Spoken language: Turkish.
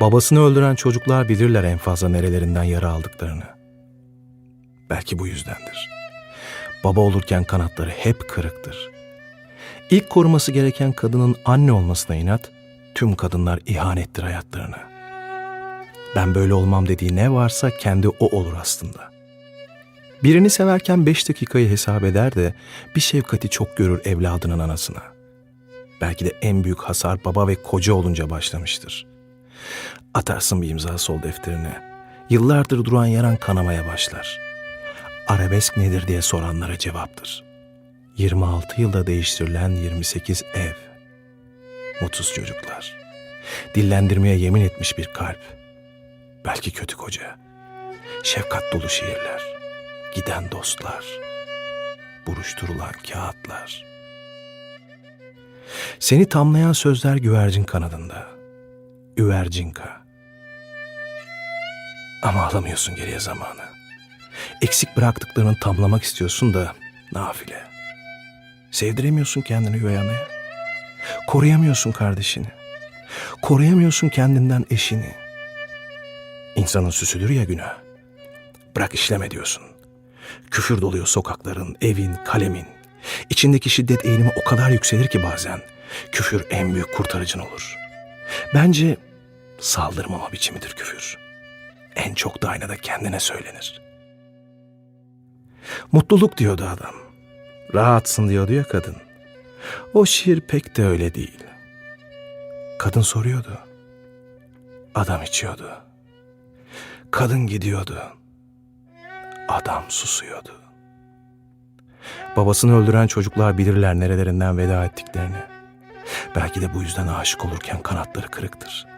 Babasını öldüren çocuklar bilirler en fazla nerelerinden yara aldıklarını. Belki bu yüzdendir. Baba olurken kanatları hep kırıktır. İlk koruması gereken kadının anne olmasına inat, tüm kadınlar ihanettir hayatlarına. Ben böyle olmam dediği ne varsa kendi o olur aslında. Birini severken beş dakikayı hesap eder de bir şefkati çok görür evladının anasına. Belki de en büyük hasar baba ve koca olunca başlamıştır. Atarsın bir imza sol defterine. Yıllardır duran yaran kanamaya başlar. Arabesk nedir diye soranlara cevaptır. 26 yılda değiştirilen 28 ev. Mutsuz çocuklar. Dillendirmeye yemin etmiş bir kalp. Belki kötü koca. Şefkat dolu şiirler. Giden dostlar. Buruşturulan kağıtlar. Seni tamlayan sözler güvercin kanadında. Üvercinka. Ama alamıyorsun geriye zamanı. Eksik bıraktıklarını tamlamak istiyorsun da nafile. Sevdiremiyorsun kendini üvey. Koruyamıyorsun kardeşini. Koruyamıyorsun kendinden eşini. İnsanın süsüdür ya günah. Bırak işleme diyorsun. Küfür doluyor sokakların, evin, kalemin. İçindeki şiddet eğilimi o kadar yükselir ki bazen. Küfür en büyük kurtarıcın olur. Bence saldırmama biçimidir küfür. En çok da aynada kendine söylenir. Mutluluk diyordu adam. Rahatsın diyordu ya kadın. O şiir pek de öyle değil. Kadın soruyordu. Adam içiyordu. Kadın gidiyordu. Adam susuyordu. Babasını öldüren çocuklar bilirler nerelerinden veda ettiklerini. Belki de bu yüzden aşık olurken kanatları kırıktır.